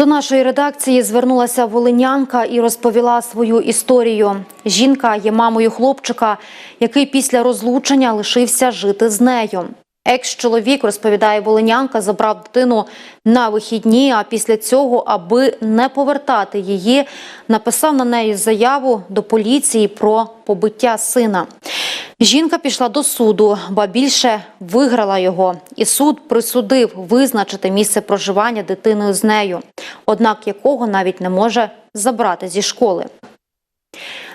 До нашої редакції звернулася волинянка і розповіла свою історію. Жінка є мамою хлопчика, який після розлучення лишився жити з нею. Екс-чоловік, розповідає волинянка, забрав дитину на вихідні, а після цього, аби не повертати її, написав на неї заяву до поліції про побиття сина. Жінка пішла до суду, ба більше виграла його, і суд присудив визначити місце проживання дитиною з нею, однак якого навіть не може забрати зі школи.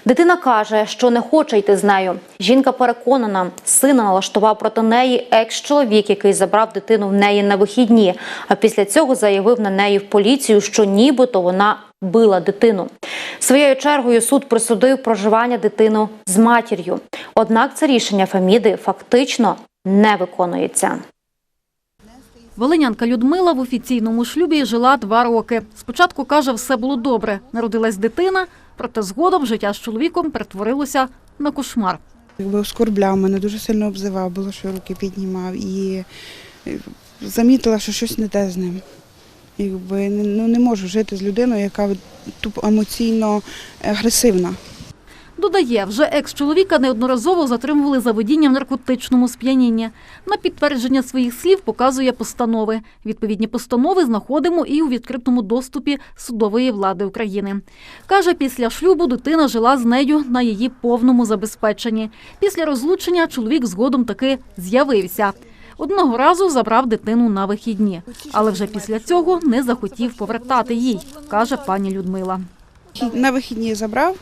Дитина каже, що не хоче йти з нею. Жінка переконана, сина налаштував проти неї екс-чоловік, який забрав дитину в неї на вихідні. А після цього заявив на неї в поліцію, що нібито вона била дитину. Своєю чергою суд присудив проживання дитину з матір'ю. Однак це рішення Феміди фактично не виконується. Волинянка Людмила в офіційному шлюбі жила два роки. Спочатку каже, все було добре. Народилась дитина, проте згодом життя з чоловіком перетворилося на кошмар. Якби оскорбляв мене, дуже сильно обзивав, було, що руки піднімав і е, замітила, що щось не те з ним. Якби ну, не можу жити з людиною, яка тупо емоційно агресивна. Додає, вже екс-чоловіка неодноразово затримували за водіння в наркотичному сп'янінні. На підтвердження своїх слів показує постанови. Відповідні постанови знаходимо і у відкритому доступі судової влади України. Каже, після шлюбу дитина жила з нею на її повному забезпеченні. Після розлучення чоловік згодом таки з'явився. Одного разу забрав дитину на вихідні, але вже після цього не захотів повертати їй, каже пані Людмила. На вихідні забрав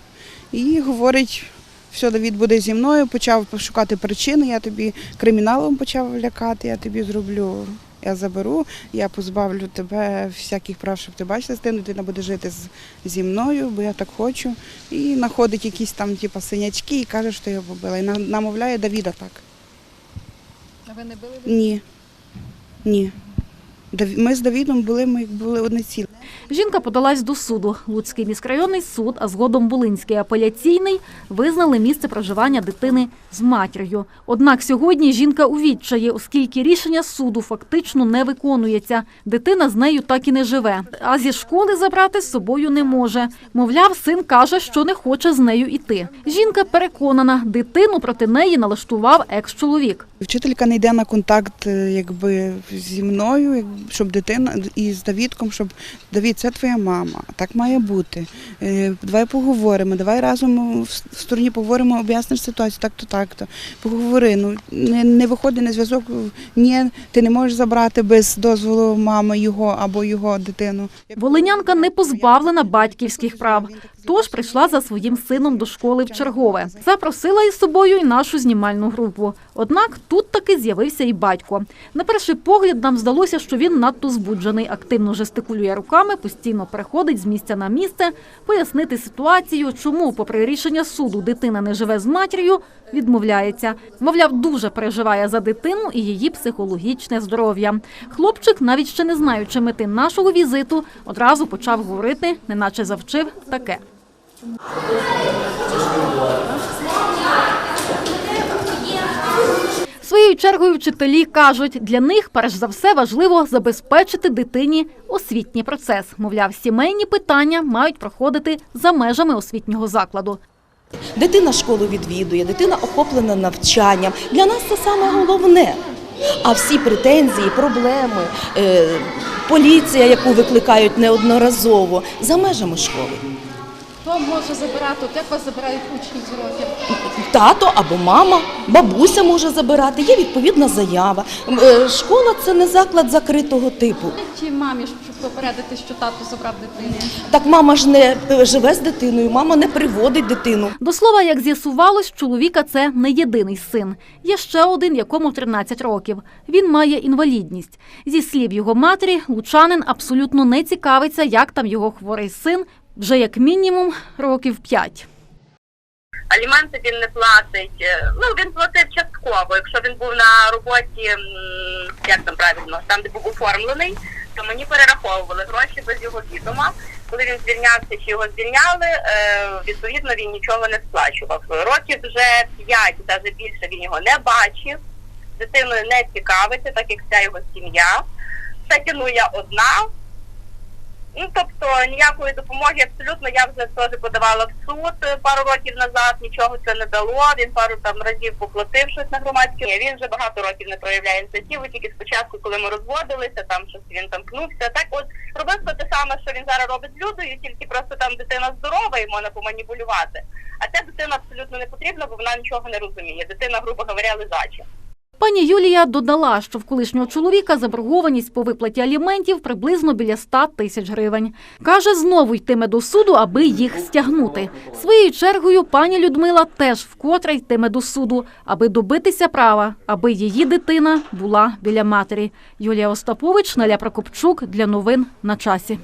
і говорить, все, Давід буде зі мною, почав шукати причини, я тобі криміналом почав лякати, я тобі зроблю, я заберу, я позбавлю тебе всяких прав, щоб ти бачила з дитина буде жити зі мною, бо я так хочу. І знаходить якісь там типу, синячки і каже, що я побила. І намовляє Давіда так. А ви не били? Ні. Ні. Ми з Давідом були, ми були одне ціле. Жінка подалась до суду. Луцький міськрайонний суд, а згодом Волинський апеляційний визнали місце проживання дитини з матір'ю. Однак сьогодні жінка у відчаї, оскільки рішення суду фактично не виконується. Дитина з нею так і не живе, а зі школи забрати з собою не може. Мовляв, син каже, що не хоче з нею йти. Жінка переконана, дитину проти неї налаштував екс-чоловік. Вчителька не йде на контакт е, якби, зі мною, щоб дитина і з Давідком, щоб Давід, це твоя мама, так має бути. Е, Давай поговоримо, давай разом в стороні поговоримо, об'ясниш ситуацію, так-то, так-то. Поговори. Ну, не, не виходить на зв'язок, ні, ти не можеш забрати без дозволу мами його або його дитину. Волинянка не позбавлена батьківських прав. Тож прийшла за своїм сином до школи в чергове. Запросила із собою й нашу знімальну групу. Однак тут таки з'явився і батько. На перший погляд нам здалося, що він надто збуджений, активно жестикулює руками, постійно переходить з місця на місце. Пояснити ситуацію, чому, попри рішення суду, дитина не живе з матір'ю, відмовляється. Мовляв, дуже переживає за дитину і її психологічне здоров'я. Хлопчик, навіть ще не знаючи мети нашого візиту, одразу почав говорити, неначе завчив таке. Своєю чергою вчителі кажуть, для них перш за все важливо забезпечити дитині освітній процес. Мовляв, сімейні питання мають проходити за межами освітнього закладу. Дитина школу відвідує, дитина охоплена навчанням. Для нас це саме головне. А всі претензії, проблеми, е, поліція, яку викликають неодноразово, за межами школи. Хто може забирати? От як вас забирають учні з уроків? Тато або мама, бабуся може забирати, є відповідна заява. Е, Школа це не заклад закритого типу. Чи мамі, щоб попередити, що тато забрав дитину? Так мама ж не е, живе з дитиною, мама не приводить дитину. До слова, як з'ясувалось, чоловіка це не єдиний син. Є ще один, якому 13 років. Він має інвалідність. Зі слів його матері, лучанин абсолютно не цікавиться, як там його хворий син вже як мінімум років 5. аліменти він не платить. Е, Ну він платив частково. Якщо він був на роботі, як там правильно, там де був оформлений, то мені перераховували гроші без його відома. Коли він звільнявся чи його звільняли, е, відповідно він нічого не сплачував. Років вже 5, навіть більше він його не бачив. Дитиною не цікавиться, так як вся його сім'я. Все тяну я одна. Ну тобто ніякої допомоги абсолютно я вже теж подавала в суд е, пару років назад, нічого це не дало. Він пару там разів поплатив щось на громадські. Він вже багато років не проявляє ініціативу. Тільки спочатку, коли ми розводилися, там щось він там пнувся. Так, от приблизно те саме, що він зараз робить з людою, тільки просто там дитина здорова і можна поманіпулювати. А ця дитина абсолютно не потрібна, бо вона нічого не розуміє. Дитина, грубо говоря, лежача. Пані Юлія додала, що в колишнього чоловіка заборгованість по виплаті аліментів приблизно біля 100 тисяч гривень. Каже, знову йтиме до суду, аби їх стягнути. Своєю чергою пані Людмила теж вкотре йтиме до суду, аби добитися права, аби її дитина була біля матері. Юлія Остапович, Наля Прокопчук для новин на часі.